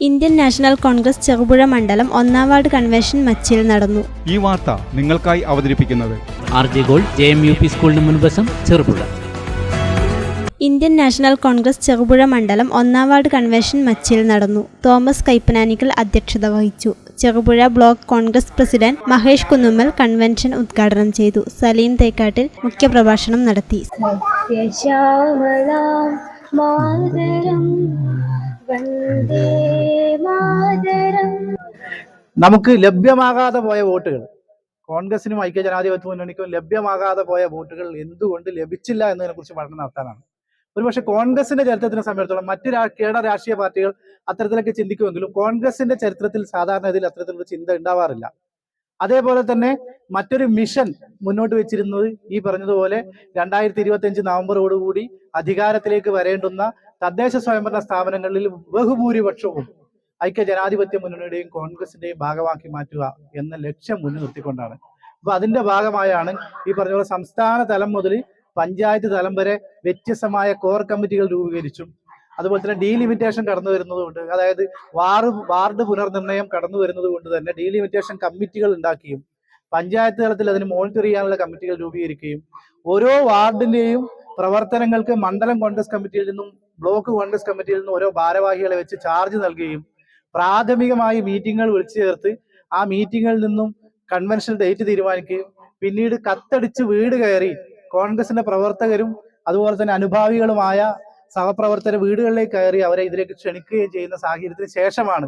Indian national Congress Cherupuzha മണ്ഡലം ഒന്നാം ward convention Machil നടന്നു. ഈ വാർത്ത നിങ്ങൾക്കായി അവതരിപ്പിക്കുന്നത് R J gold J M U P സ്കൂളിന് മുൻവശം Cherupuzha. Indian national Congress Cherupuzha മണ്ഡലം ഒന്നാം വാർഡ് കൺവെൻഷൻ മച്ചിൽ നടന്നു. തോമസ് കൈപ്പനാനിക്കൽ അധ്യക്ഷത വഹിച്ചു. Cherupuzha block Congress president Mahesh Kunnummal convention ഉദ്ഘാടനം ചെയ്തു. സലീം തേക്കാട്ടിൽ മുഖ്യപ്രഭാഷണം നടത്തി. നമുക്ക് ലഭ്യമാകാതെ പോയ വോട്ടുകൾ. കോൺഗ്രസിനും ഐക്യ ജനാധിപത്യ മുന്നണിക്കും ലഭ്യമാകാതെ പോയ വോട്ടുകൾ എന്തുകൊണ്ട് ലഭിച്ചില്ല എന്നതിനെ കുറിച്ച് പഠനം നടത്താനാണ്. ഒരുപക്ഷെ കോൺഗ്രസിന്റെ ചരിത്രത്തിനെ സംബന്ധിച്ചിടത്തോളം മറ്റ് കേട രാഷ്ട്രീയ പാർട്ടികൾ അത്തരത്തിലൊക്കെ ചിന്തിക്കുമെങ്കിലും കോൺഗ്രസിന്റെ ചരിത്രത്തിൽ സാധാരണ ഇതിൽ അത്തരത്തിലുള്ള ചിന്ത ഉണ്ടാവാറില്ല. അതേപോലെ തന്നെ മറ്റൊരു മിഷൻ മുന്നോട്ട് വെച്ചിരുന്നത് ഈ പറഞ്ഞതുപോലെ രണ്ടായിരത്തി ഇരുപത്തി അഞ്ച് നവംബറോടുകൂടി അധികാരത്തിലേക്ക് വരേണ്ടുന്ന തദ്ദേശ സ്വയംഭരണ സ്ഥാപനങ്ങളിൽ ബഹുഭൂരിപക്ഷവും ഐക്യ ജനാധിപത്യ മുന്നണിയുടെയും കോൺഗ്രസിന്റെയും ഭാഗമാക്കി മാറ്റുക എന്ന ലക്ഷ്യം മുന്നിൽ അപ്പൊ അതിന്റെ ഭാഗമായാണ് ഈ പറഞ്ഞ പോലെ സംസ്ഥാന തലം മുതൽ പഞ്ചായത്ത് തലം വരെ വ്യത്യസ്തമായ കോർ കമ്മിറ്റികൾ രൂപീകരിച്ചും അതുപോലെ തന്നെ ഡീലിമിറ്റേഷൻ കടന്നു വരുന്നത് കൊണ്ട് അതായത് വാർഡ് വാർഡ് പുനർനിർണയം കടന്നു വരുന്നത് കൊണ്ട് തന്നെ ഡീലിമിറ്റേഷൻ കമ്മിറ്റികൾ ഉണ്ടാക്കിയും പഞ്ചായത്ത് തലത്തിൽ അതിന് മോണിറ്റർ ചെയ്യാനുള്ള കമ്മിറ്റികൾ രൂപീകരിക്കുകയും ഓരോ വാർഡിന്റെയും പ്രവർത്തനങ്ങൾക്ക് മണ്ഡലം കോൺഗ്രസ് കമ്മിറ്റിയിൽ നിന്നും ബ്ലോക്ക് കോൺഗ്രസ് കമ്മിറ്റിയിൽ നിന്നും ഓരോ ഭാരവാഹികളെ വെച്ച് ചാർജ് നൽകുകയും പ്രാഥമികമായി മീറ്റിങ്ങുകൾ വിളിച്ചു ചേർത്ത് ആ മീറ്റിങ്ങിൽ നിന്നും കൺവെൻഷൻ ഡേറ്റ് തീരുമാനിക്കുകയും പിന്നീട് കത്തടിച്ച് വീട് കയറി കോൺഗ്രസിന്റെ പ്രവർത്തകരും അതുപോലെ തന്നെ അനുഭാവികളുമായ സഹപ്രവർത്തകർ വീടുകളിലേക്ക് കയറി അവരെ ഇതിലേക്ക് ക്ഷണിക്കുകയും ചെയ്യുന്ന സാഹചര്യത്തിന് ശേഷമാണ്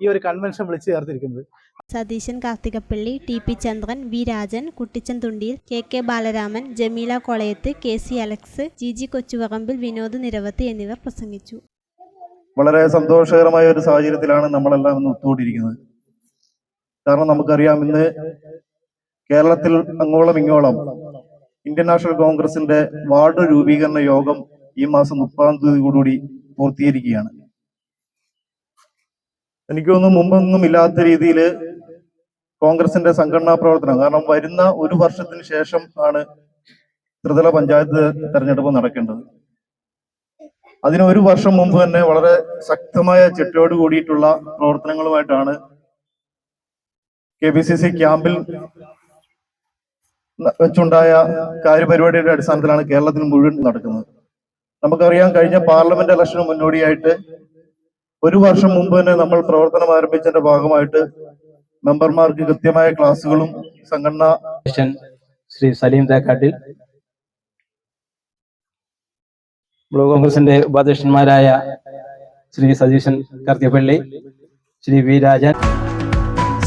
ഈ ഒരു കൺവെൻഷൻ വിളിച്ചു ചേർത്തിരിക്കുന്നത്. Satheesan Karthikappally T P Chandran V Rajan Kuttichan Thundiyil K K Balaraman Jameela Kolayath K C Alex G G Kochuvarambil Vinod Niravathi എന്നിവർ പ്രസംഗിച്ചു. വളരെ സന്തോഷകരമായ ഒരു സാഹചര്യത്തിലാണ് നമ്മളെല്ലാം ഇന്ന് ഒത്തുകൂടിയിരിക്കുന്നത്. കാരണം നമുക്കറിയാം ഇന്ന് കേരളത്തിൽ അങ്ങോളം ഇങ്ങോളം ഇന്ത്യൻ നാഷണൽ കോൺഗ്രസിന്റെ വാർഡ് രൂപീകരണ യോഗം ഈ മാസം മുപ്പതാം തീയതിയോടുകൂടി പൂർത്തീകരിക്കുകയാണ്. എനിക്കൊന്നും മുമ്പൊന്നും ഇല്ലാത്ത രീതിയിൽ കോൺഗ്രസിന്റെ സംഘടനാ പ്രവർത്തനം. കാരണം വരുന്ന ഒരു വർഷത്തിന് ശേഷം ആണ് ത്രിതല പഞ്ചായത്ത് തെരഞ്ഞെടുപ്പ് നടക്കേണ്ടത്. അതിന് ഒരു വർഷം മുമ്പ് തന്നെ വളരെ ശക്തമായ ചിട്ടയോട് കൂടിയിട്ടുള്ള പ്രവർത്തനങ്ങളുമായിട്ടാണ് കെ പി സി സി ക്യാമ്പിൽ വെച്ചുണ്ടായ കാര്യപരിപാടിയുടെ അടിസ്ഥാനത്തിലാണ് കേരളത്തിൽ മുഴുവൻ നടക്കുന്നത്. നമുക്കറിയാം കഴിഞ്ഞ പാർലമെന്റ് ഇലക്ഷന് മുന്നോടിയായിട്ട് ഒരു വർഷം മുമ്പ് തന്നെ നമ്മൾ പ്രവർത്തനം ആരംഭിച്ചതിന്റെ ഭാഗമായിട്ട് മെമ്പർമാർക്ക് കൃത്യമായ ക്ലാസ്സുകളും സംഘടനാ ശ്രീ സലീം തേക്കാട്ടിൽ ബ്ലോക്ക് കോൺഗ്രസിന്റെ ഉപാധ്യക്ഷന്മാരായ ശ്രീ സതീശൻ കർത്തിയപ്പള്ളി ശ്രീ വി രാജൻ.